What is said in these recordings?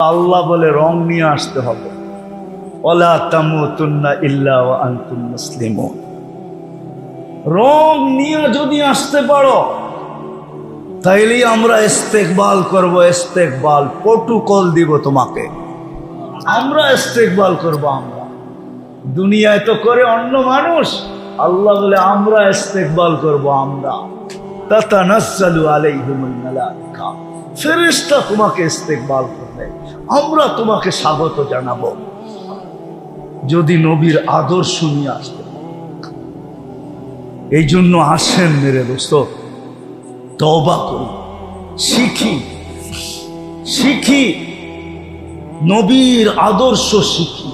আল্লাহ বলে রং নিয়ে আসতে হবে। আনতুম রং নিয়ে যদি আসতে পারো আমরা ইস্তেকবাল করব, ইস্তেকবাল দিব তোমাকে। আমরা ইস্তেকবাল করব আমরা। দুনিয়ায় তো করে অন্য মানুষ, আল্লাহ বলে আমরা ইস্তেকবাল করব আমরা। তাতানাসসালু আলাইহিমুল মালাইকা। ফেরেশতা তোমাকে ইস্তেকবাল আমরা তোমাকে স্বাগত জানাব। যদি নবীর আদর্শ নিয়ে আসতে এই জন্য আসেন মেরে দোস্ত তবা করি, শিখি শিখি, নবীর আদর্শ শিখি,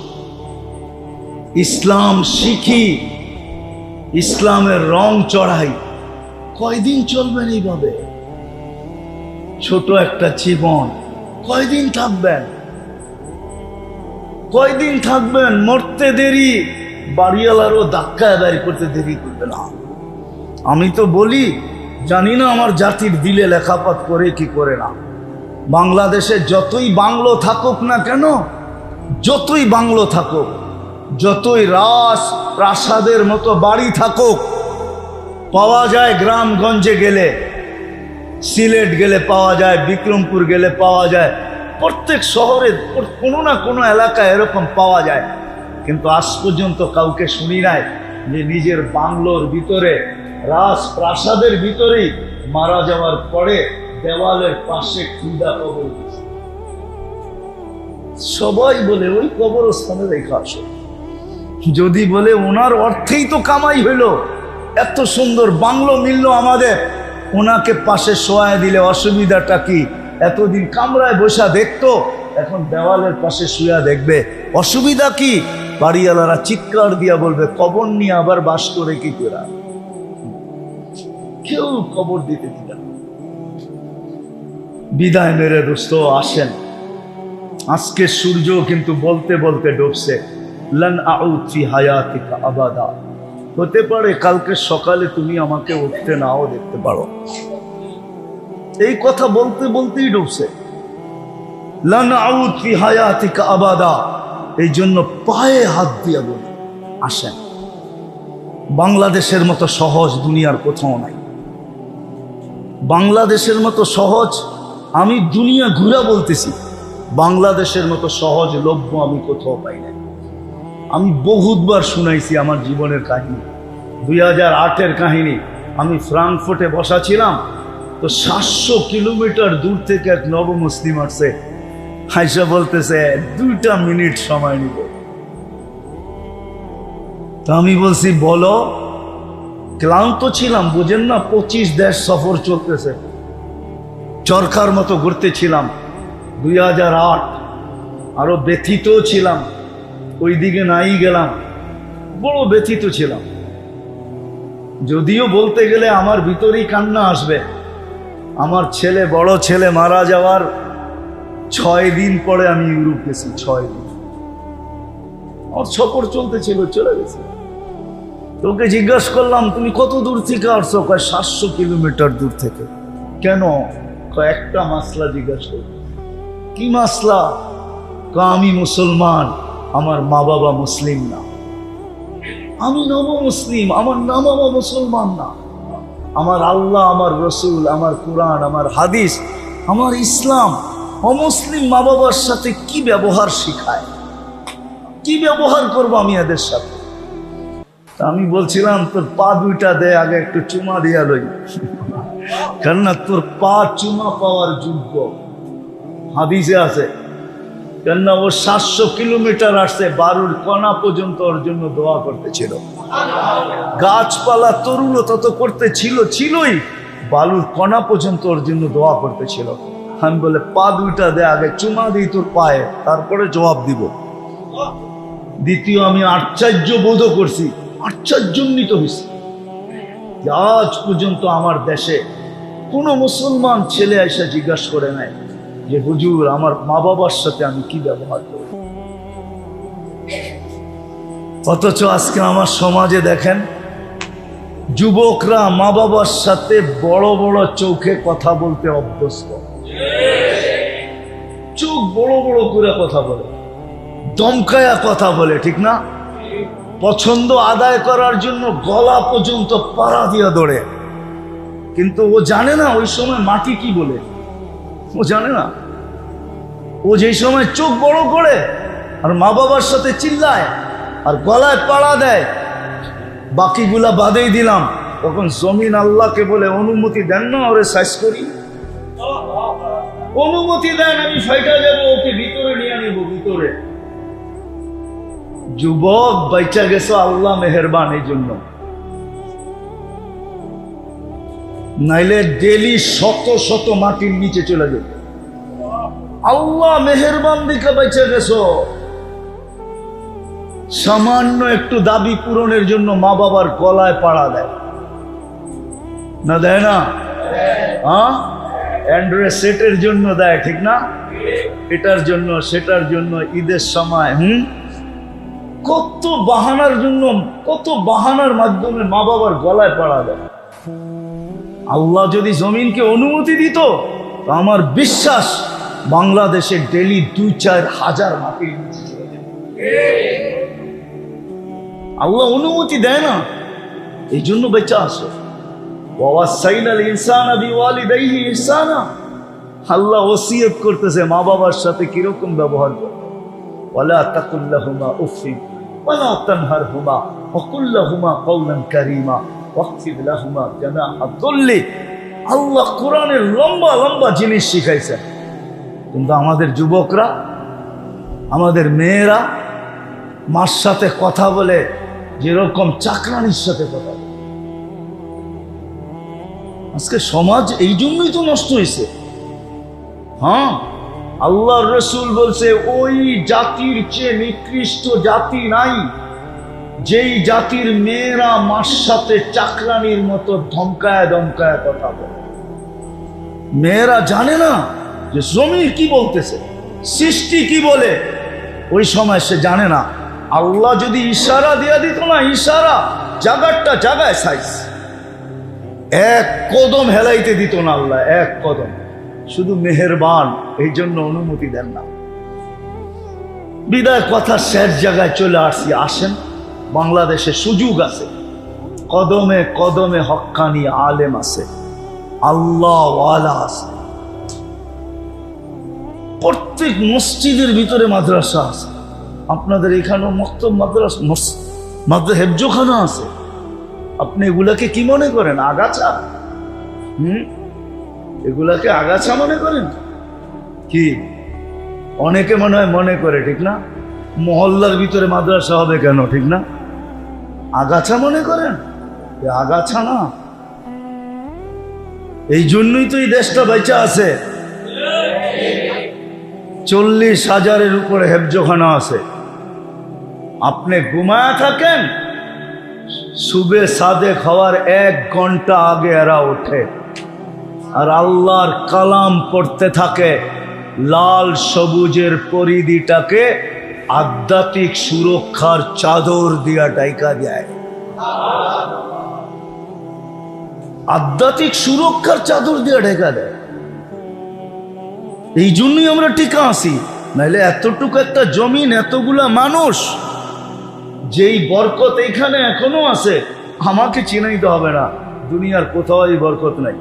ইসলাম শিখি, ইসলামের রং চড়াই। কয়দিন চলবেন এইভাবে? ছোট একটা জীবন। কয়দিন থাকবেন? কয়দিন থাকবেন? মরতে দেরি, বাড়িওয়ালারও ধাক্কায় বাড়ি করতে দেরি করবে না। আমি তো বলি, জানি না আমার জাতির দিলে লেখাপাত করে কি করে না। বাংলাদেশে যতই বাংলো থাকুক না কেন, যতই বাংলো থাকুক, যতই রাস প্রাসাদের মতো বাড়ি থাকুক, পাওয়া যায় গ্রামগঞ্জে গেলে সিলেট গেলে পাওয়া যায়, বিক্রমপুর গেলে পাওয়া যায়। প্রত্যেক শহরে কোনো না কোনো এলাকায় এরকম পাওয়া যায়। কিন্তু আজ পর্যন্ত কাউকে শুনি নাই যে নিজের বাংলোর ভিতরে রাজ প্রাসাদের ভিতরেই মারা যাওয়ার পরে দেওয়ালের পাশে খুদা কবর সবাই বলে, ওই কবরস্থানে রেখে আসো। যদি বলে, ওনার অর্থেই তো কামাই হইল। এত সুন্দর বাংলো মিললো আমাদের। ওনাকে পাশে শোয়ায় দিলে অসুবিধাটা কি? এতদিন কামরায় বসা দেখতো, এখন দেওয়ালের পাশে শুয়া দেখবে। অসুবিধা কি? বাড়িওয়ালারা চিৎকার দিয়া বলবে, কবর নিয়ে আবার বাস করে কি করা? কেউ কবর দিতে দিল। বিদায় মেরে দোস্ত, আসেন। আজকে সূর্য কিন্তু বলতে বলতে ডুবছে। লন আউদ ফি হায়াতিকা আবাদা। হতে পারে কালকে সকালে তুমি আমাকে উঠতে নাও দেখতে পারো। এই কথা বলতে বলতেই ডুবছে। আবাদা। এই জন্য পায়ে হাত দিয়া বলি, আসেন। বাংলাদেশের মতো সহজ দুনিয়ার কোথাও নাই। বাংলাদেশের মতো সহজ আমি দুনিয়া ঘুরা বলতেছি, বাংলাদেশের মতো সহজ লভ্য আমি কোথাও পাই না আমি বহুতবার শুনাইছি আমার জীবনের কাহিনী। দুই হাজার আটের কাহিনী। আমি ফ্রাঙ্কফুর্টে বসা ছিলাম, তো সাতশো কিলোমিটার দূর থেকে এক নব মুসলিম আসছে। হাইসা বলতেছে, দুইটা মিনিট সময় নিব। তো আমি বলছি, বলো। ক্লান্ত ছিলাম, বুঝেন না, পঁচিশ দেশ সফর চলতেছে। চরকার মতো ঘুরতেছিলাম দুই হাজার আট, আরও ব্যথিত ছিলাম। ওই দিকে নাই গেলাম। বড় ব্যথিত ছিলাম। যদিও বলতে গেলে আমার ভিতরেই কান্না আসবে। আমার ছেলে, বড় ছেলে মারা যাওয়ার ছয় দিন পরে আমি ইউরোপ গেছি, ছয় দিন। আমার সফর চলতেছিল, চলে গেছে। তোকে জিজ্ঞাসা করলাম, তুমি কত দূর থেকে আসছো? কয়, সাতশো কিলোমিটার দূর থেকে। কেন? কয়, একটা মাসলা জিজ্ঞাসা কি মাসলা? আমি মুসলমান। আমার মা বাবা মুসলিম না। আমি নব মুসলিম আমার না বাবা মুসলমান না। আমার আল্লাহ, আমার রসুল, আমার কোরআন, আমার হাদিস, আমার ইসলাম, অমুসলিম মা বাবার সাথে কি ব্যবহার শিখায়? কি ব্যবহার করব আমি এদের সাথে? আমি বলছিলাম, তোর পা দুইটা দে, আগে একটু চুমা দিয়া লই। কেননা তোর পা চুমা পাওয়ার যোগ্য। হাদিসে আছে কেননা ও সাতশো কিলোমিটার আসছে বারুর কণা পর্যন্ত ওর জন্য দোয়া করতেছিল। গাছপালা তরুণতা তো করতে ছিল ছিলই। বালুর কণা পর্যন্ত ওর জন্য দোয়া করতেছিল। আমি বলে, পা দুইটা দে, আগে চুমা দিই তোর পায়ে, তারপরে জবাব দিব। দ্বিতীয়, আমি আশ্চর্য বোধ করছি আশ্চর্যান্বিত হয়েছি আজ পর্যন্ত আমার দেশে কোনো মুসলমান ছেলে এসে জিজ্ঞাসা করে নাই। যে, হুজুর, আমার মা বাবার সাথে আমি কি ব্যবহার করব? অথচ আজকে আমার সমাজে দেখেন, যুবকরা মা বাবার সাথে বড় বড় চোখে কথা বলতে অভ্যস্ত। চোখ বড় বড় করে কথা বলে, দমকায়া কথা বলে, ঠিক না? পছন্দ আদায় করার জন্য গলা পর্যন্ত পাড়া দিয়া দৌড়ে। কিন্তু ও জানে না ওই সময় মাটি কি বলে। ও জানে না। ও যেই সময় চোখ বড় করে আর মা বাবার সাথে চিল্লায় আর গলায় পাড়া দেয়, বাকিগুলা বাদেই দিলাম। তখন জমিন আল্লাহকে বলে, অনুমতি দেন না ওরে সাইজ করি। অনুমতি দেন, আমি ফাইটা যাব, ওকে ভিতরে নিয়ে নিব ভিতরে। যুবক, বাইচা গেছো, আল্লাহ মেহরবান এই জন্য নাইলে ডেলি শত শত মাটির নিচে চলে যেত আল্লাহ মেহরবান দিকে বাইচা গেছো। সামান্য একটু দাবি পূরণের জন্য মা বাবার গলায় পাড়া দেয়। না দেয় না? হ্যাঁ? অ্যান্ড্রয়েড সেটের জন্য দেয়, ঠিক না? এটার জন্য, সেটার জন্য ঈদের সময়, হুম? কত বাহানার জন্য, কত বাহানার মাধ্যমে মা বাবার গলায় পাড়া দেয়। আল্লাহ যদি জমিনকে অনুমতি দিত, তো আমার বিশ্বাস বাংলাদেশে ডেলি দুই, চার হাজার মাটির। আল্লাহ অনুমতি দেয় না। এই জন্য বেঁচে আসে। আল্লাহ করতেছে মা বাবার সাথে কীরকম ব্যবহার করবে তানহারহুমা ওয়াকুল্লাহুমা কওলান কারীমা। আল্লাহ কোরআনের লম্বা লম্বা জিনিস শিখাইছেন কিন্তু আমাদের যুবকরা, আমাদের মেয়েরা মার সাথে কথা বলে যেরকম চাকরানির সাথে কথা আজকে সমাজ এই জন্যই তো নষ্ট হয়েছে হ্যাঁ আল্লাহ রসুল বলছে, ওই জাতির চেয়ে নিকৃষ্ট জাতি নাই। যেই জাতির মেয়েরা মার সাথে চাকরানির মতো ধমকায় ধমকায় কথা বলে। মেয়েরা জানে না যে জমির কি বলতেছে, সৃষ্টি কি বলে। ওই সময় সে জানে না। আল্লাহ যদি ইশারা দিয়া দিত না, ইশারা জাগারটা জাগায় সাইজ। এক কদম হেলাইতে দিত না আল্লাহ, এক কদম। শুধু মেহেরবান, এই জন্য অনুমতি দেন না। বিদায় কথা শেষ জায়গায় চলে আসছি আসেন। বাংলাদেশে সুযোগ আছে। কদমে কদমে হক্কানি আলেম আছে। আল্লাহ আছে। প্রত্যেক মসজিদের ভিতরে মাদ্রাসা আছে। আপনাদের এখানেও মক্তব মাদ্রাসা মাদ্রা হেফজোখানা আছে। আপনি এগুলাকে কি মনে করেন? আগাছা? হুম? এগুলাকে আগাছা মনে করেন? কি? অনেকে মনে হয় মনে করে, ঠিক না? মহল্লার ভিতরে মাদ্রাসা হবে কেন, ঠিক না? আগাছা মনে করেন? আগাছা না। এই জন্যই তো এই দেশটা বেঁচে আছে। চল্লিশ হাজারের উপরে হেফজোখানা আছে। আপনি ঘুমায় থাকেন সুবে সাদে খাওয়ার এক ঘণ্টা আগে এরা ওঠে। আর আল্লাহর কালাম পড়তে থাকে, লাল সবুজের পরিধিটাকে আধ্যাত্মিক সুরক্ষার চাদর দিয়া ডাইকা দেয়। আধ্যাত্মিক সুরক্ষার চাদর দিয়া ঢেকা দেয়। এই জন্যই আমরা টিকা আসি নাহলে এতটুকু একটা জমিন, এতগুলা মানুষ, যেই বরকত এখানে এখনও আছে, আমাকে চিনাইতে হবে না। দুনিয়ার কোথাও এই বরকত নাই।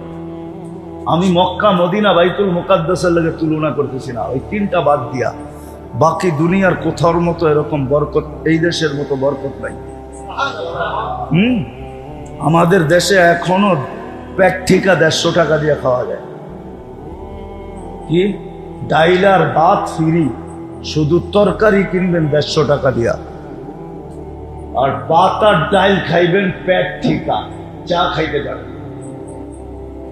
আমি মক্কা, মদিনা, বাইতুল মোকাদ্দাসের লাগে তুলনা করতেছি না। ওই তিনটা বাদ দিয়া। বাকি দুনিয়ার কোথাওর মতো এরকম বরকত, এই দেশের মতো বরকত নাই। হুম? আমাদের দেশে এখনও প্যাক ঠিকা দেড়শো টাকা দিয়ে খাওয়া যায়। কি? ডাইলার ভাত ফিরি, শুধু তরকারি কিনবেন দেড়শো টাকা দিয়া। আর ভাত আর ডাইল খাইবেন পেট ঠিকা, চা খাইতে পারেন।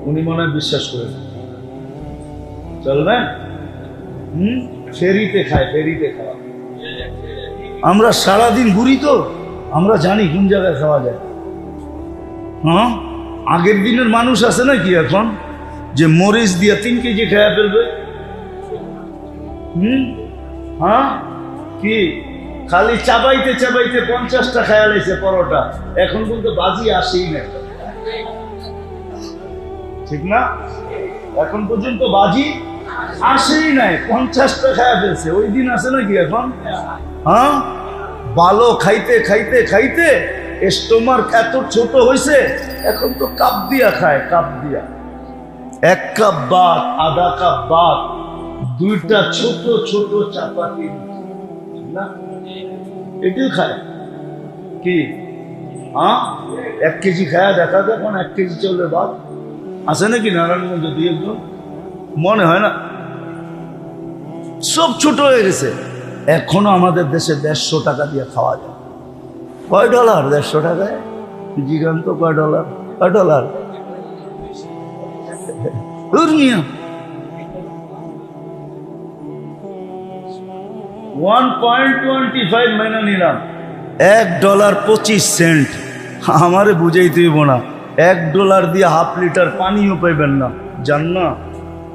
উনি মনে হয় বিশ্বাস করেন। চলবেন হুম? ফেরিতে খায় ফেরিতে খাওয়া। আমরা সারাদিন ঘুরি তো আমরা জানি কোন জায়গায় খাওয়া যায়। হ্যাঁ? আগের দিনের মানুষ আছে নাকি এখন? যে মরিচ দিয়ে তিন কেজি খেয়ে ফেলবে? হুম? হ্যাঁ? কি? খালি চাবাইতে চাবাইতে পঞ্চাশটা খেয়াল হয়েছে পরোটা। এখন কিন্তু বাজি আসেই না। ঠিক না? এখন পর্যন্ত বাজি আসেই নাই পঞ্চাশটা খায়া ফেলছে ওই দিন আসে নাকি এখন? হ্যাঁ? ভালো খাইতে খাইতে খাইতে স্টোমার এত ছোট হয়েছে, এখন তো কাপ দিয়া খায়, কাপ দিয়া। এক কাপ ভাত, আধা কাপ ভাত, দুইটা ছোট ছোট চাপাতি না? এটিও খায়। কি? হ্যাঁ? এক কেজি খায়া দেখা দেখুন এক কেজি চলবে ভাত। আছে নাকি নারায়ণগঞ্জ দুই একজন? মনে হয় না? সব ছোট হয়ে গেছে। এখনও আমাদের দেশে দেড়শো টাকা দিয়ে খাওয়া যায়। কয় ডলার দেড়শো টাকায়? জিগান্ত কয় ডলার? কয় dollar? One point twenty five মাইনা নিলাম। এক ডলার পঁচিশ সেন্ট। আমারে বুঝেই তুইব না। এক ডলার দিয়ে হাফ লিটার পানিও পাইবেন না। জান না?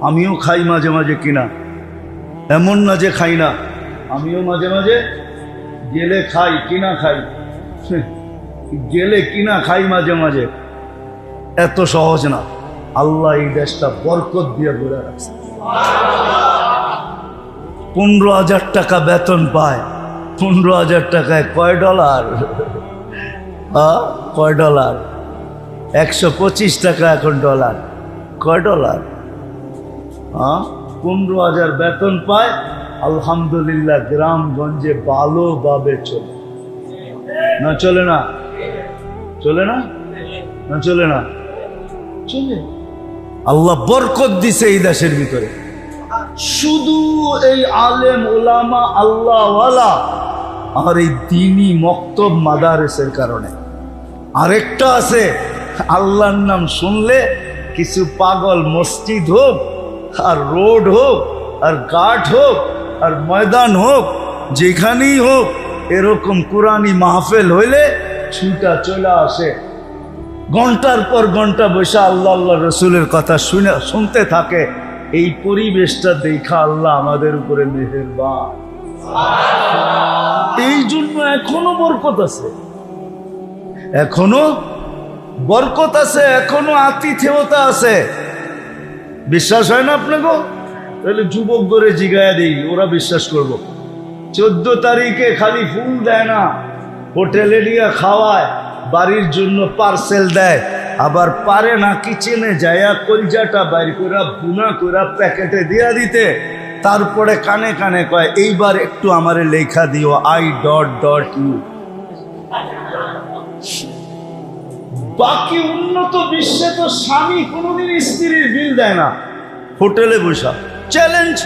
আমিও খাই মাঝে মাঝে কিনা। এমন না যে খাই না। আমিও মাঝে মাঝে গেলে খাই, কিনা খাই। গেলে কিনা খাই মাঝে মাঝে। এত সহজ না। আল্লাহ এই দেশটা বরকত দিয়ে ঘুরে রাখছে। পনেরো হাজার টাকা বেতন পায়। পনেরো হাজার টাকায় কয় ডলার? কয় ডলার? একশো পঁচিশ টাকা এখন ডলার। কয় ডলার? হ্যাঁ পনেরো হাজার বেতন পায়। আলহামদুলিল্লাহ গ্রামগঞ্জে ভালোভাবে চলে। না চলে না? চলে না? না চলে না? চলে। আল্লাহ বরকত দিছে এই দেশের ভিতরে। শুধু এই আলেম, ওলামা, আল্লাহওয়ালা, আর এই দিনই মক্তব মাদারেসের কারণে। আরেকটা আছে, আল্লাহর নাম শুনলে কিছু পাগল মসজিদ হোক আর রোড হোক আর ঘাট হোক আর ময়দান হোক যেখানেই হোক এরকম কোরআনী মাহফেল হইলে ছুটা চলে আসে। ঘণ্টার পর ঘণ্টা বসে আল্লাহ আল্লাহ রসুলের কথা শুনে শুনতে থাকে এই পরিবেশটা দেখা আল্লাহ আমাদের উপরে মেহেরবান। এই জন্য এখনও বরকত আছে। এখনও বরকত আছে এখনও আতিথেয়তা আছে। বিশ্বাস হয় না আপনাকে তাহলে যুবক করে জিগায়া দিই, ওরা বিশ্বাস করব। চোদ্দ তারিখে খালি ফুল দেয় না, হোটেলে নিয়ে খাওয়ায়, বাড়ির জন্য পার্সেল দেয়, আবার পারে না কিচেনে যায়া কলজাটা বাইর করে বুনা করে প্যাকেটে দিয়া দিতে। তারপরে কানে কানে কয়, এইবার একটু আমারে লেখা দিও আই ডট ডট ইউ বাকি উন্নত বিশ্বে তো স্বামী কোনোদিন স্ত্রীর বিল দেয় না। হোটেলে বসা। চ্যালেঞ্জ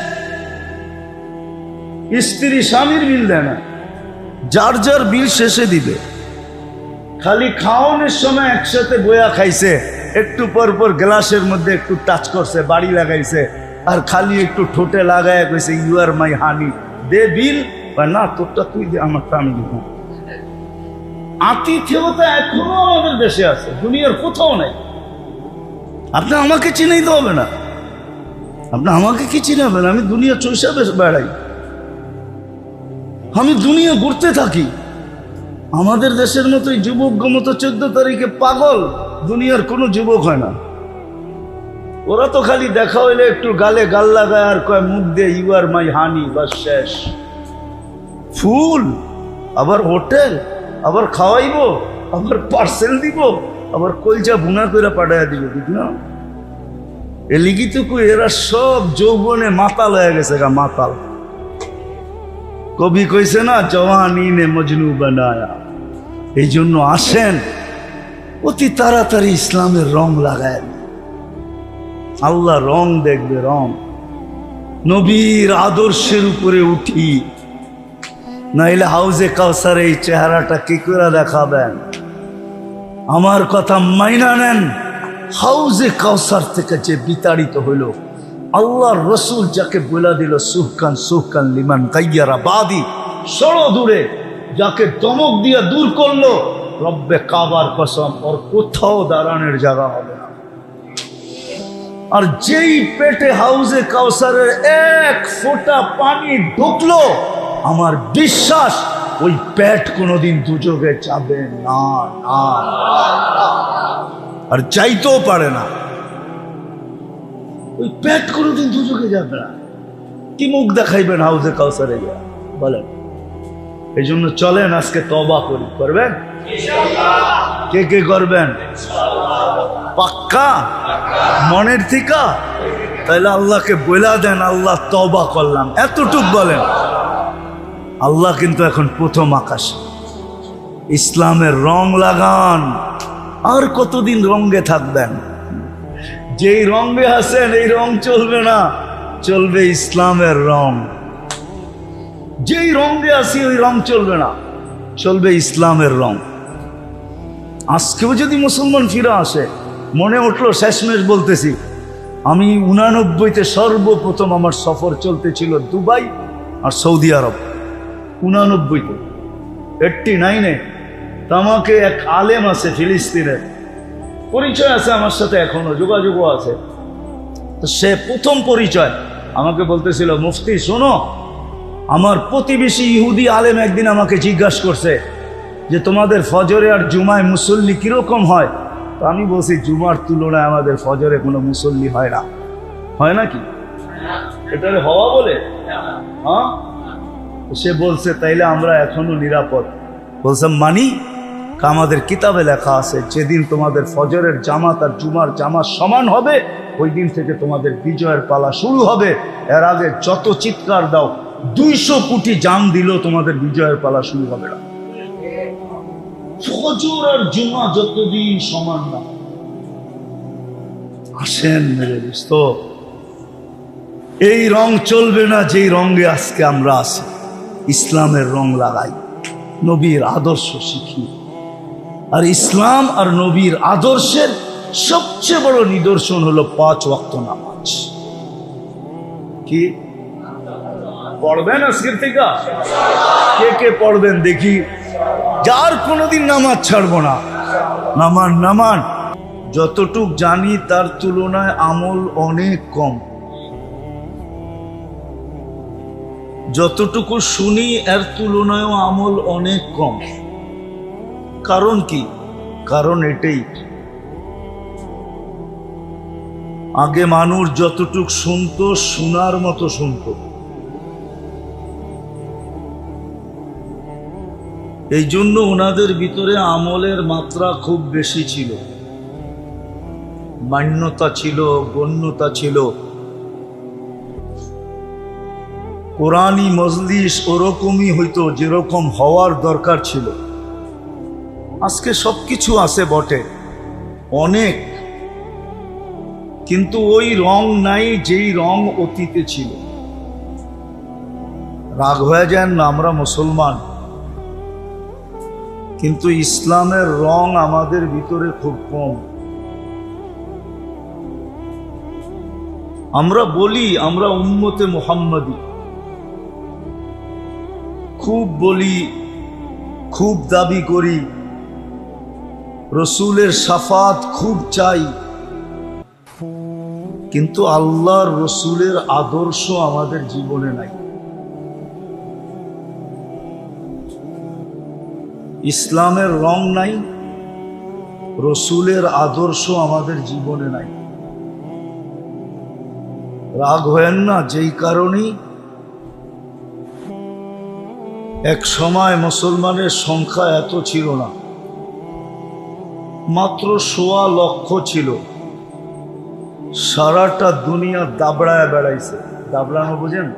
স্ত্রী স্বামীর বিল দেয় না। যার যার বিল শেষে দিবে। খালি খাওয়ানোর সময় একসাথে বয়া খাইছে। একটু পর পর গ্লাসের মধ্যে একটু টাচ করছে, বাড়ি লাগাইছে। আর খালি একটু ঠোঁটে লাগায় কইছে ইউ আর মাই হানি দে বিল। না, তোরটা তুই দে আমারটা আমি দিব আতিথেয়তা এখনও আমাদের দেশে আছে, দুনিয়ার কোথাও নাই। আপনি আমাকে চিনেই তো হবে না। আপনি আমাকে কি চিনাবেন? আমি দুনিয়া চৈসা বেশ বেড়াই। আমি দুনিয়া ঘুরতে থাকি। আমাদের দেশের মতোই যুবক মতো চোদ্দ তারিখে পাগল, দুনিয়ার কোনো যুবক হয় না। ওরা তো খালি দেখা হইলে একটু গালে গাল লাগায় আর কয়, মুখ দিয়ে ইউ আর মাই হানি বা শেষ। ফুল, আবার হোটেল। আবার খাওয়াইবো, আবার পার্সেল দিব, আবার কলচা ভুনা করে পাঠাইয়া দিব ঠিক না? এ লিখিত এরা সব যৌবনে মাতাল হয়ে গেছে গা, মাতাল। কবি কইছে না জওয়ানি নে মজনু বানায়া। এই জন্য আসেন, অতি তাড়াতাড়ি ইসলামের রং লাগায় আল্লাহ রং দেখবে, রং। নবীর আদর্শের উপরে উঠি। নাইলে হাউজে কাউসার এই চেহারাটা কি করে দেখাবেন? আমার কথা মাইনা নেন। হাউজে কাউসার থেকে যে বিতাড়িত হইল, আল্লাহর রসুল যাকে বলে দিল, সুহকান সুহকান লিমান কাইয়ারা বাদি সড়ো দূরে, যাকে দমক দিয়ে দূর করল, রব্বে কাবার কসম, ওর কোথাও দাঁড়ানোর জায়গা হবে না। আর যেই পেটে হাউজে কাউসারের এক ফোঁটা পানি ঢুকলো আমার বিশ্বাস ওই পেট কোনোদিন দুযোগে যাবে না না। আর চাইতেও পারে না। ওই পেট কোনোদিন দুযোগে যাবে না। কি মুখ দেখাইবেন হাউজে কাউসারে গিয়া? বলেন। এই জন্য চলেন আজকে তবা করি। করবেন? কে কে করবেন? পাক্কা? মনের থিকা? তাহলে আল্লাহকে বইলা দেন আল্লাহ তবা করলাম। এতটুক বলেন। আল্লাহ কিন্তু এখন প্রথম আকাশে। ইসলামের রং লাগান, আর কতদিন রঙ্গে থাকবেন? যেই রঙে আছেন, এই রং চলবে না, চলবে ইসলামের রং। যেই রঙে আসি ওই রং চলবে না, চলবে ইসলামের রং। আজকেও যদি মুসলমান ফিরে আসে, মনে উঠল, শেষমেশ বলতেছি, আমি উনানব্বইতে সর্বপ্রথম আমার সফর চলতেছিল দুবাই আর সৌদি আরব। উনানব্বইতে। এইটটি নাইনে আমাকে এক আলেম আছে ফিলিস্তিনের। পরিচয় আছে আমার সাথে এখনও, যোগাযোগও আছে। তো সে প্রথম পরিচয় আমাকে বলতেছিল, মুফতি, শোনো, আমার প্রতিবেশী ইহুদি আলেম একদিন আমাকে জিজ্ঞাসা করছে যে, তোমাদের ফজরে আর জুমায় মুসল্লি কীরকম হয়? তো আমি বলছি, জুমার তুলনায় আমাদের ফজরে কোনো মুসল্লি হয় না। হয় নাকি? এটা হওয়া বলে? হ্যাঁ। সে বলছে, তাইলে আমরা এখনও নিরাপদ। বলছে, মানি, আমাদের কিতাবে লেখা আছে, যেদিন তোমাদের ফজরের জামাত আর জুমার জামাত সমান হবে, ওই দিন থেকে তোমাদের বিজয়ের পালা শুরু হবে। এর আগে যত চিৎকার দাও, দুইশো কোটি জাম দিলেও তোমাদের বিজয়ের পালা শুরু হবে না। ফজর আর জুমা যতদিন সমান না। আসেন মেরে দোস্ত, এই রং চলবে না যেই রঙে আজকে আমরা আছি। ইসলামের রং লাগাই, নবীর আদর্শ শিখি। আর ইসলাম আর নবীর আদর্শের সবচেয়ে বড় নিদর্শন হলো পাঁচ ওয়াক্ত নামাজ। কি? পড়বেন আজকের থেকে? কে কে পড়বেন দেখি। যার কোনোদিন নামাজ ছাড়বো না। নামান নামান। যতটুক জানি তার তুলনায় আমল অনেক কম। যতটুকু শুনি, এর তুলনায়ও আমল অনেক কম। কারণ কি? কারণ এটাই। আগে মানুষ যতটুক শুনতো, শোনার মতো শুনতো। এই জন্য ওনাদের ভিতরে আমলের মাত্রা খুব বেশি ছিল। মান্যতা ছিল, গণ্যতা ছিল। কোরআনী মজলিস ওরকমই হইতো যেরকম হওয়ার দরকার ছিল। আজকে সবকিছু আছে বটে, অনেক। কিন্তু ওই রং নাই যেই রং অতীতে ছিল। রাগ হয়ে যান না আমরা মুসলমান। কিন্তু ইসলামের রং আমাদের ভিতরে খুব কম। আমরা বলি, আমরা উম্মতে মোহাম্মদী। খুব বলি, খুব দাবি করি, রসুলের সাফাত খুব চাই। কিন্তু আল্লাহর রসুলের আদর্শ আমাদের জীবনে নাই। ইসলামের রং নাই, রসুলের আদর্শ আমাদের জীবনে নাই। রাগ হয়েন না, যেই কারণেই এক সময় মুসলমানের সংখ্যা এত ছিল না। মাত্র সোয়া লক্ষ ছিল। সারাটা দুনিয়া দাবড়ায় বেড়াইছে। দাবড়ানো বুঝেন?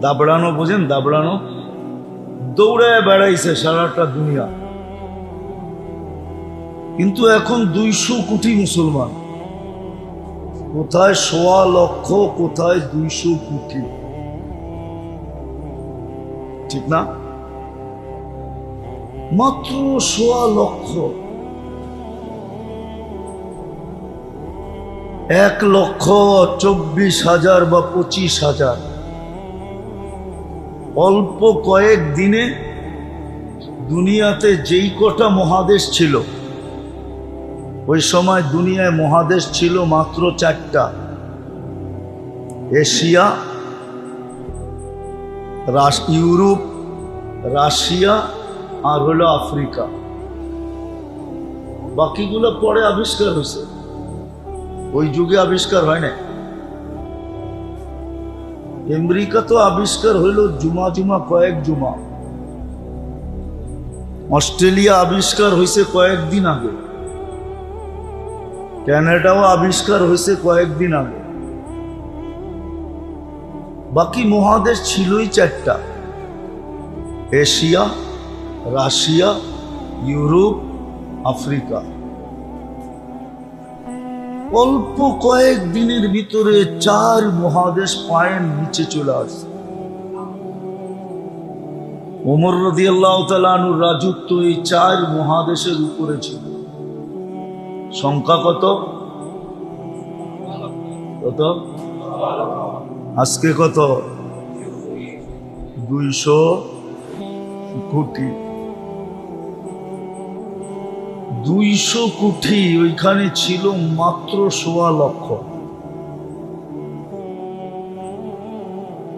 দাবড়ানো বুঝেন? দাবড়ানো? দৌড়ায় বেড়াইছে সারাটা দুনিয়া। কিন্তু এখন দুইশো কোটি মুসলমান। কোথায় সোয়া লক্ষ, কোথায় দুইশো কোটি? ঠিক না? মাত্র সোয়া লক্ষ। এক লক্ষ চব্বিশ হাজার বা পঁচিশ হাজার। অল্প কয়েক দিনে দুনিয়াতে যেই কটা মহাদেশ ছিল, ওই সময় দুনিয়ায় মহাদেশ ছিল মাত্র চারটা। এশিয়া ইউরোপ, রাশিয়া আর হলো আফ্রিকা। বাকিগুলো পরে আবিষ্কার হয়েছে। ওই যুগে আবিষ্কার হয় না আমেরিকা তো আবিষ্কার হইল জুমা জুমা, কয়েক জুমা। অস্ট্রেলিয়া আবিষ্কার হয়েছে কয়েকদিন আগে। ক্যানাডাও আবিষ্কার হয়েছে কয়েকদিন আগে। বাকি মহাদেশ ছিলই চারটা। Asia, Russia, Europe, Africa. অল্প কয়েক দিনের ভিতরে চার মহাদেশ পায়ের নিচে চলে আসছে ওমর রদি আল্লাহ রাজত্ব এই চার মহাদেশের উপরে ছিল। সংখ্যা কত? কত? আজকে কত? দুইশো কোটি। দুইশো কোটি, ওইখানে ছিল মাত্র সোয়া লক্ষ।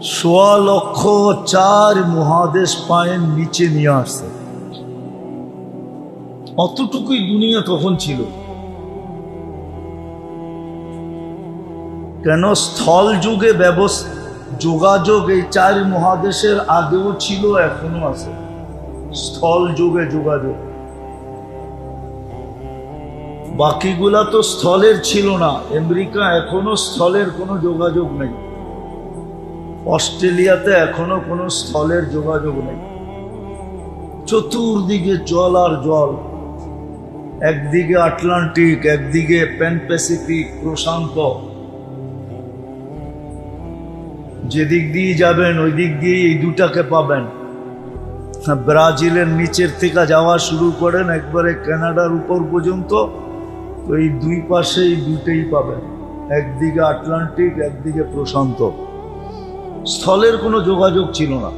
সোয়া লক্ষ চার মহাদেশ পায়ের নিচে নিয়ে আসছে। অতটুকুই দুনিয়া তখন ছিল। কেন স্থল যুগে ব্যবস্থা, যোগাযোগ এই চার মহাদেশের আগেও ছিল, এখনও আছে? স্থল যুগে যোগাযোগ। বাকিগুলা তো স্থলের ছিল না। আমেরিকা এখনও স্থলের কোনো যোগাযোগ নেই। অস্ট্রেলিয়াতে এখনও কোনো স্থলের যোগাযোগ নেই। চতুর্দিকে জল আর জল। একদিকে আটলান্টিক, একদিকে প্যান প্যাসিফিক প্রশান্ত। যেদিক দিয়ে যাবেন, ওই দিক দিয়ে এই দুটাকে পাবেন। ব্রাজিলের নিচের থেকে যাওয়া শুরু করেন একবারে কানাডার উপর পর্যন্ত, তো এই দুই পাশে এই দুটেই পাবেন। একদিকে আটলান্টিক, একদিকে প্রশান্ত। স্থলের কোনো যোগাযোগ ছিল না।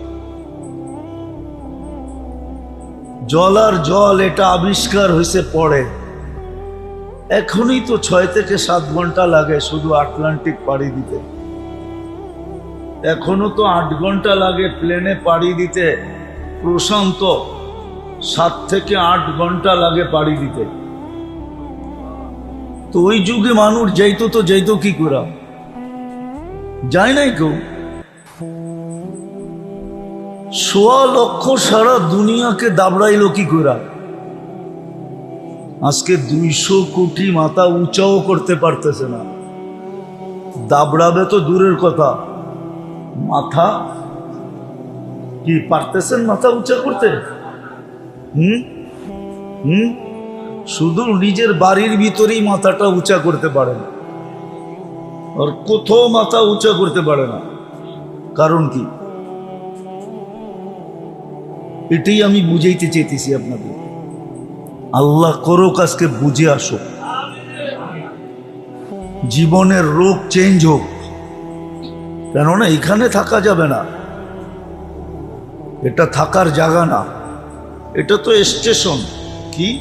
জল আর জল এটা আবিষ্কার হয়েছে পরে। এখনই তো ছয় থেকে সাত ঘণ্টা লাগে শুধু আটলান্টিক পাড়ি দিতে। এখনও তো আট ঘণ্টা লাগে প্লেনে পাড়ি দিতে। প্রশান্ত, সাত থেকে আট ঘণ্টা লাগে পাড়ি দিতে। তো ওই যুগে মানুষ যাইতো তো যাইতো কি করা? যায় নাই কেউ? সোয়া লক্ষ সারা দুনিয়াকে দাবড়াইলো কি করা? আজকে দুইশো কোটি মাথা উঁচাও করতে পারতেছে না। দাবড়াবে তো দূরের কথা। মাথা? কি পারতেছেন মাথা উঁচা করতে? হুম? হুম? শুধু নিজের বাড়ির ভিতরেই মাথাটা উঁচা করতে পারে না। আর কোথাও মাথা উঁচা করতে পারে না। কারণ কি? এটাই আমি বুঝাইতে চেয়েছি আপনাদের। আল্লাহ করো কাজকে বুঝে আসো জীবনের রোগ চেঞ্জ হোক। কেননা এখানে থাকা যাবে না। এটা থাকার জায়গা না। এটা তো স্টেশন। কি?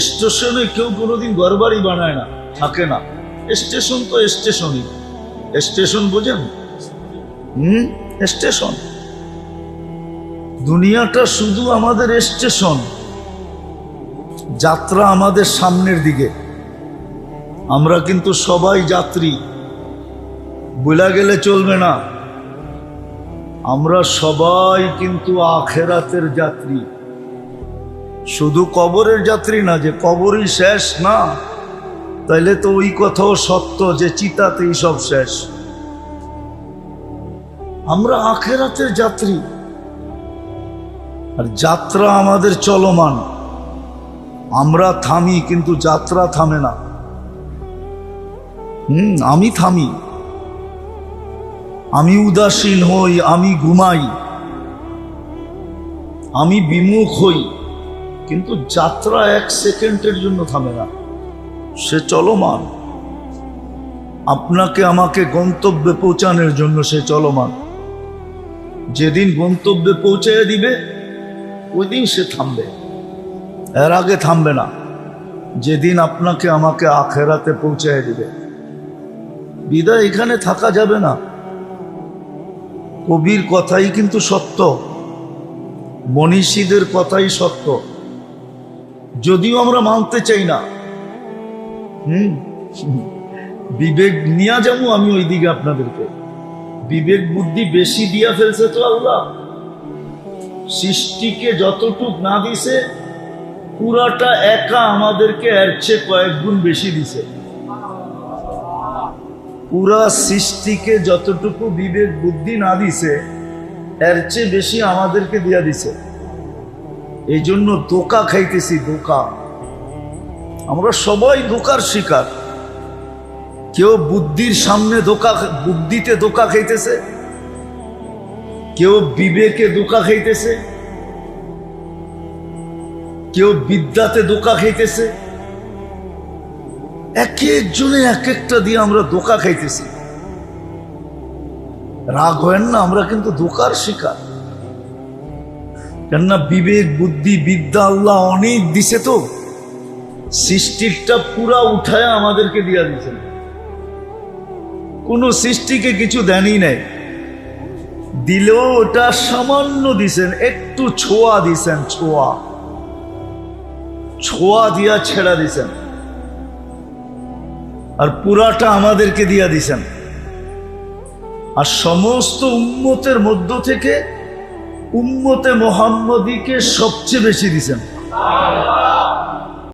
স্টেশনে কেউ কোনোদিন ঘরবাড়ি বানায় না, থাকে না। স্টেশন তো স্টেশনই। স্টেশন বোঝেন? হুম? স্টেশন। দুনিয়াটা শুধু আমাদের স্টেশন। যাত্রা আমাদের সামনের দিকে। আমরা কিন্তু সবাই যাত্রী। বলা গেলে চলবে না। আমরা সবাই কিন্তু আখেরাতের যাত্রী। শুধু কবরের যাত্রী না, যে কবরই শেষ না, তাইলে তো ওই কথাও সত্য যে চিতাতেই সব শেষ। আমরা আখেরাতের যাত্রী। আর যাত্রা আমাদের চলমান। আমরা থামি, কিন্তু যাত্রা থামে না। হুম, আমি থামি। আমি উদাসীন হই, আমি ঘুমাই। আমি বিমুখ হই, কিন্তু যাত্রা এক সেকেন্ডের জন্য থামে না। সে চলমান। আপনাকে আমাকে গন্তব্যে পৌঁছানোর জন্য সে চলমান। যেদিন গন্তব্যে পৌঁছে দিবে ওই দিন সে থামবে। এর আগে থামবে না। যেদিন আপনাকে আমাকে আখেরাতে পৌঁছে দিবে। বিদায় এখানে থাকা যাবে না। কবির কথাই কিন্তু সত্য। মনীষীদের কথাই সত্য। যদিও আমরা মানতে চাই না। হুম? বিবেক নিয়ে যাব আমি ওই দিকে আপনাদেরকে। বিবেক বুদ্ধি বেশি দিয়া ফেলছে তো আল্লাহ। সৃষ্টিকে যতটুক না দিছে, পুরাটা একা আমাদেরকে এর চেয়ে কয়েক গুণ বেশি দিছে। পুরা সৃষ্টিকে যতটুকু বিবেক, বুদ্ধি না দিছে, এর চেয়ে বেশি আমাদেরকে দিয়া দিছে। এই জন্য দোকা খাইতেছি দোকা আমরা সবাই দোকার শিকার। কেউ বুদ্ধির সামনে দোকা বুদ্ধিতে দোকা খাইতেছে, কেউ বিবেকে দোকা খাইতেছে, কেউ বিদ্যাতে দোকা খাইতেছে। এক একজনে এক একটা দিয়ে আমরা দোকা খাইতেছি। রাগ হয় না, আমরা কিন্তু দোকার শিকার। কেননা বিবেক, বুদ্ধি, বিদ্যা আল্লাহ অনেক দিছে তো। সৃষ্টিটা পুরা উঠায় আমাদেরকে দিয়া দিয়েছেন। কোনো সৃষ্টিকে কিছু দেনই নাই। দিলেও ওটা সামান্য দিছেন, একটু ছোঁয়া দিছেন, ছোঁয়া। ছোঁয়া দিয়া ছেড়া দিছেন। আর পুরাটা আমাদেরকে দিয়া দিছেন। আর সমস্ত উম্মতের মধ্য থেকে উম্মতে মোহাম্মদীকে সবচেয়ে বেশি দিছেন।